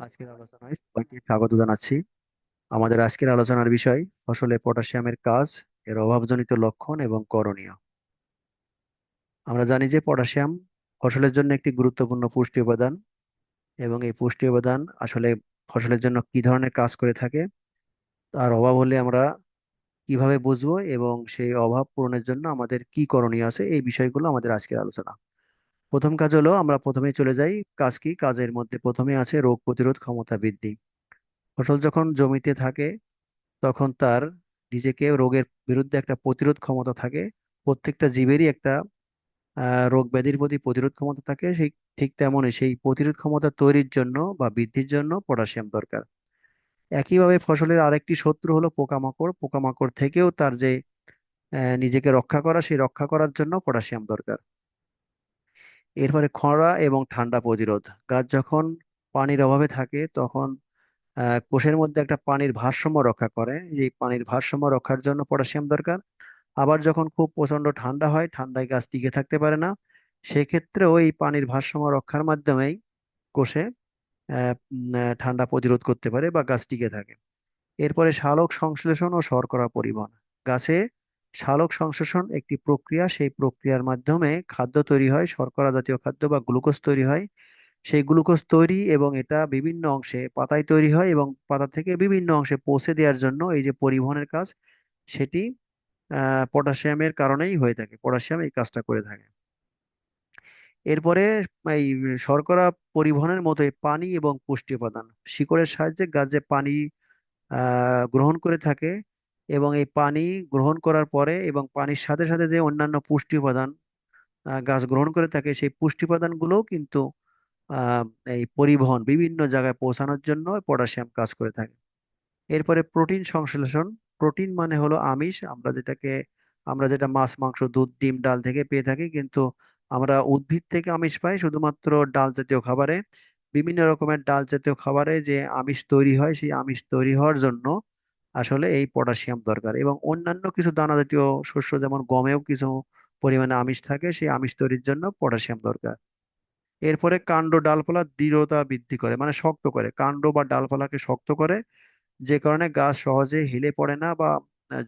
আজকের আলোচনায় সবাইকে স্বাগত জানাচ্ছি। আমাদের আজকের আলোচনার বিষয় ফসলে পটাশিয়ামের কাজ, এর অভাবজনিত লক্ষণ এবং করণীয়। আমরা জানি যে পটাশিয়াম ফসলের জন্য একটি গুরুত্বপূর্ণ পুষ্টি উপাদান এবং এই পুষ্টি উপাদান আসলে ফসলের জন্য কি ধরনের কাজ করে থাকে, তার অভাব হলে আমরা কীভাবে বুঝব এবং সেই অভাব পূরণের জন্য আমাদের কি করণীয় আছে, এই বিষয়গুলো আমাদের আজকের আলোচনা। প্রথম কাজ হলো আমরা প্রথমেই চলে যাই, কাজ কি? কাজের মধ্যে প্রথমে আছে রোগ প্রতিরোধ ক্ষমতা বৃদ্ধি। ফসল যখন জমিতে থাকে, তখন তার নিজেকে রোগের বিরুদ্ধে একটা প্রতিরোধ ক্ষমতা থাকে। প্রত্যেকটা জীবেরই একটা রোগ ব্যাধির প্রতি প্রতিরোধ ক্ষমতা থাকে। সেই ঠিক তেমনই সেই প্রতিরোধ ক্ষমতা তৈরির জন্য বা বৃদ্ধির জন্য পটাশিয়াম দরকার। একইভাবে ফসলের আরেকটি শত্রু হলো পোকামাকড়। পোকামাকড় থেকেও তার যে নিজেকে রক্ষা করা, সেই রক্ষা করার জন্য পটাশিয়াম দরকার। এরপরে খরা এবং ঠান্ডা প্রতিরোধ। গাছ যখন পানির অভাবে থাকে, তখন কোষের মধ্যে একটা পানির ভারসাম্য রক্ষা করে। এই পানির ভারসাম্য রক্ষার জন্য পটাশিয়াম দরকার। আবার যখন খুব প্রচণ্ড ঠান্ডা হয়, ঠান্ডায় গাছ টিকে থাকতে পারে না। সেক্ষেত্রেও এই পানির ভারসাম্য রক্ষার মাধ্যমেই কোষে ঠান্ডা প্রতিরোধ করতে পারে বা গাছ টিকে থাকে। এরপরে সালোক সংশ্লেষণ ও শর্করা পরিবহন। গাছে সালোক সংশ্লেষণ একটি প্রক্রিয়া। সেই প্রক্রিয়ার মাধ্যমে খাদ্য তৈরি হয়, শর্করা জাতীয় খাদ্য বা গ্লুকোজ তৈরি হয়। সেই গ্লুকোজ তৈরি এবং এটা বিভিন্ন অংশে পাতায় তৈরি হয় এবং পাতা থেকে বিভিন্ন অংশে পৌঁছে দেওয়ার জন্য এই যে পরিবহনের কাজ, সেটি পটাশিয়ামের কারণেই হয়ে থাকে। পটাশিয়াম এই কাজটা করে থাকে। এরপরে এই শর্করা পরিবহনের মতোই পানি এবং পুষ্টি উপাদান। শিকড়ের সাহায্যে গাছ যে পানি গ্রহণ করে থাকে। এবং এই পানি গ্রহণ করার পরে এবং পানির সাথে সাথে যে অন্যান্য পুষ্টি উপাদান গাছ গ্রহণ করে থাকে, সেই পুষ্টি উপাদানগুলোও কিন্তু এই পরিবহন বিভিন্ন জায়গায় পৌঁছানোর জন্য পটাশিয়াম কাজ করে থাকে। এরপরে প্রোটিন সংশ্লেষণ। প্রোটিন মানে হলো আমিষ। আমরা যেটাকে, আমরা যেটা মাছ, মাংস, দুধ, ডিম, ডাল থেকে পেয়ে থাকি, কিন্তু আমরা উদ্ভিদ থেকে আমিষ পাই শুধুমাত্র ডাল জাতীয় খাবারে। বিভিন্ন রকমের ডাল জাতীয় খাবারে যে আমিষ তৈরি হয়, সেই আমিষ তৈরি হওয়ার জন্য আসলে এই পটাশিয়াম দরকার এবং অন্যান্য কিছু দানা জাতীয় শস্য যেমন গমেও কিছু পরিমাণে আমিষ থাকে, সেই আমিষ তৈরির জন্য পটাশিয়াম দরকার। এরপরে কাণ্ড ডালপালা দৃঢ়তা বৃদ্ধি করে মানে শক্ত করে। কাণ্ড বা ডালপালাকে শক্ত করে, যে কারণে গাছ সহজে হেলে পড়ে না বা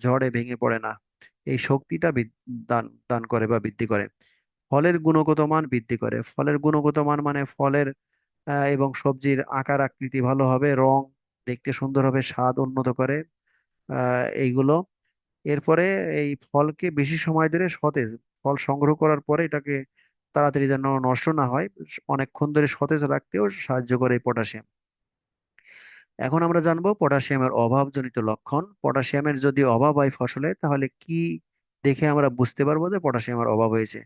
ঝড়ে ভেঙে পড়ে না। এই শক্তিটা দান দান করে বা বৃদ্ধি করে। ফলের গুণগত মান বৃদ্ধি করে। ফলের গুণগত মান মানে ফলের এবং সবজির আকার আকৃতি ভালো হবে, রং দেখতে সুন্দর হবে, স্বাদ উন্নত করে এইগুলো। এরপরে এই ফলকে বেশি সময় ধরে সতেজ, ফল সংগ্রহ করার পরে এটাকে তাড়াতাড়ি যেন নষ্ট না হয়, অনেকক্ষণ ধরে সতেজ রাখতেও সাহায্য করে পটাশিয়াম। এখন আমরা জানব পটাশিয়ামের অভাবজনিত লক্ষণ। পটাশিয়ামের যদি অভাব হয় ফসলে, তাহলে কি দেখে আমরা বুঝতে পারব যে পটাশিয়ামের অভাব হয়েছে?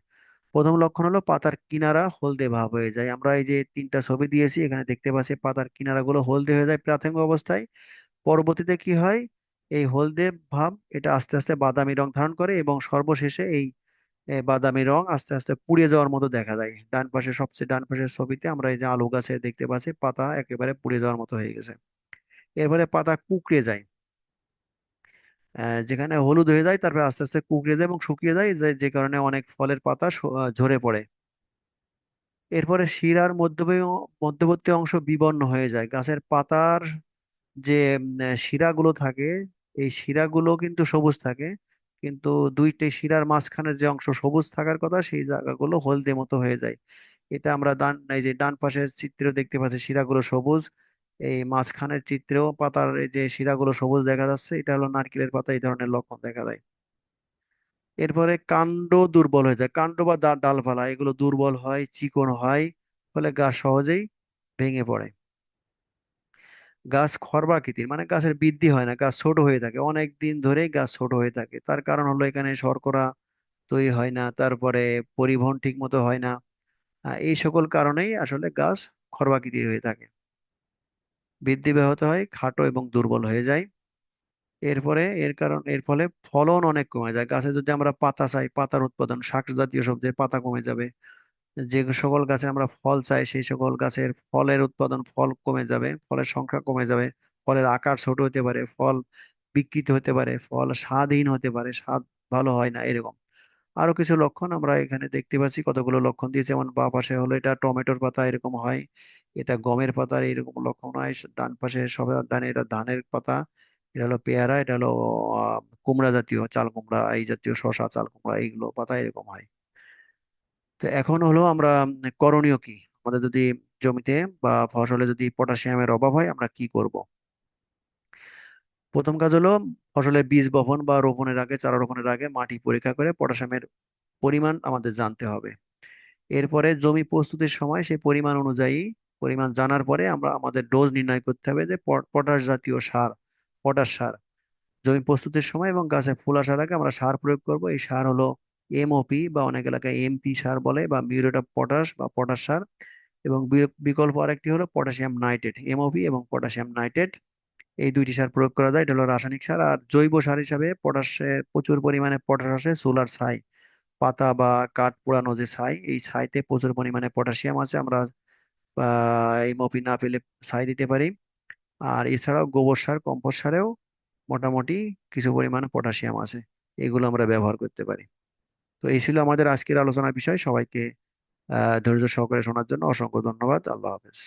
প্রথম লক্ষণ হলো পাতার কিনারা হলদে ভাব হয়ে যায়। আমরা এই যে তিনটা ছবি দিয়েছি, এখানে দেখতে পাচ্ছি পাতার কিনারাগুলো হলদে হয়ে যায় প্রাথমিক অবস্থায়। পরবর্তীতে কি হয়? এই হলদে ভাব এটা আস্তে আস্তে বাদামি রং ধারণ করে এবং সর্বশেষে এই বাদামি রং আস্তে আস্তে পুড়ে যাওয়ার মতো দেখা যায়। ডান পাশে সবচেয়ে, ডান পাশের ছবিতে আমরা এই যে আলু গাছে দেখতে পাচ্ছি পাতা একেবারে পুড়ে যাওয়ার মতো হয়ে গেছে। এরপরে পাতা কুঁকড়ে যায়। যেখানে হলুদ হয়ে যায়, তারপরে আস্তে আস্তে কুঁকড়ে যায় এবং শুকিয়ে যায়, যে যে কারণে অনেক ফলের পাতা ঝরে পড়ে। এরপরে শিরার মধ্যবর্তী মধ্যবর্তী অংশ বিবর্ণ হয়ে যায়। গাছের পাতার যে শিরাগুলো থাকে, এই শিরাগুলো কিন্তু সবুজ থাকে, কিন্তু দুইটি শিরার মাঝখানে যে অংশ সবুজ থাকার কথা, সেই জায়গাগুলো হলদে মতো হয়ে যায়। এটা আমরা ডান, এই যে ডান পাশের চিত্রে দেখতে পাচ্ছি, শিরাগুলো সবুজ। এই মাঝখানের চিত্রেও পাতার যে শিরাগুলো সবুজ দেখা যাচ্ছে, এটা হলো নারকেলের পাতা, এই ধরনের লক্ষণ দেখা যায় এরপরে কাণ্ড দুর্বল হয়ে যায়। কাণ্ড বা ডালপালা, এগুলো দুর্বল হয়, চিকন হয়, ফলে গাছ সহজেই ভেঙে পড়ে। গাছ খর্বাকৃতির মানে গাছের বৃদ্ধি হয় না, গাছ ছোট হয়ে থাকে। অনেক দিন ধরেই গাছ ছোট হয়ে থাকে। তার কারণ হলো এখানে শর্করা তৈরি হয় না, তারপরে পরিবহন ঠিক মতো হয় না। এই সকল কারণেই আসলে গাছ খর্বাকৃতির হয়ে থাকে। বৃদ্ধি ব্যাহত হয়, খাটো এবং দুর্বল হয়ে যায়। এরপরে, এর কারণ, এর ফলে ফলন অনেক কমে যায়। গাছে যদি আমরা পাতা চাই, পাতার উৎপাদন, শাক জাতীয় সবজির পাতা কমে যাবে। যে সকল গাছে আমরা ফল চাই, সেই সকল গাছের ফলের উৎপাদন ফল কমে যাবে, ফলের সংখ্যা কমে যাবে, ফলের আকার ছোট হতে পারে, ফল বিকৃত হতে পারে, ফল স্বাদহীন হতে পারে, স্বাদ ভালো হয় না, এরকম। আরও কিছু লক্ষণ আমরা এখানে দেখতে পাচ্ছি। কতগুলো লক্ষণ দিয়েছে? যেমন বাঁ পাশে হলো এটা টমেটোর পাতা এরকম হয়, এটা গমের পাতার এরকম লক্ষণ হয়। ডান পাশে সবার ডানে এটা ধানের পাতা, এটা হলো পেয়ারা, এটা হলো কুমড়া জাতীয় চাল কুমড়া, এই জাতীয় শসা, চাল কুমড়া, এইগুলো পাতা এরকম হয়। তো এখন হলো আমরা করণীয় কি? আমাদের যদি জমিতে বা ফসলে যদি পটাশিয়ামের অভাব হয় আমরা কি করব? প্রথম কাজ হলো ফসলের বীজ বপন বা রোপণের আগে, চারা রোপণের আগে মাটি পরীক্ষা করে পটাশিয়ামের পরিমাণ আমাদের জানতে হবে। এরপরে জমি প্রস্তুতির সময় সেই পরিমাণ অনুযায়ী, পরিমাণ জানার পরে আমরা আমাদের ডোজ নির্ণয় করতে হবে যে পট- পটাশ জাতীয় সার, পটাশ সার। জমি প্রস্তুতির সময় এবং গাছে ফুল আসার আগে আমরা সার প্রয়োগ করব। এই সার হলো এমওপি বা অনেক এলাকায় এমপি সার বলে বা মিউরেট অফ পটাশ বা পটাশ সার। এবং বিকল্প আরেকটি হলো পটাশিয়াম নাইট্রেট এমওপি এবং পটাশিয়াম নাইট্রেট। এই দুইটি সার প্রয়োগ করা যায়। এটা হলো রাসায়নিক সার আর জৈব সার হিসাবে পটাশের প্রচুর পরিমাণে পটাশ আছে সোলার ছাই, পাতা বা কাঠ পোড়ানো যে ছাই, এই ছাইতে প্রচুর পরিমাণে পটাশিয়াম আছে আমরা এই মপি না পেলে ছাই দিতে পারি। আর এছাড়াও গোবর সার, কম্পোস্ট সারেও মোটামুটি কিছু পরিমাণে পটাশিয়াম আছে এগুলো আমরা ব্যবহার করতে পারি। তো এই ছিল আমাদের আজকের আলোচনার বিষয়। সবাইকে আহ ধৈর্য সহকারে শোনার জন্য অসংখ্য ধন্যবাদ। আল্লাহ হাফেজ।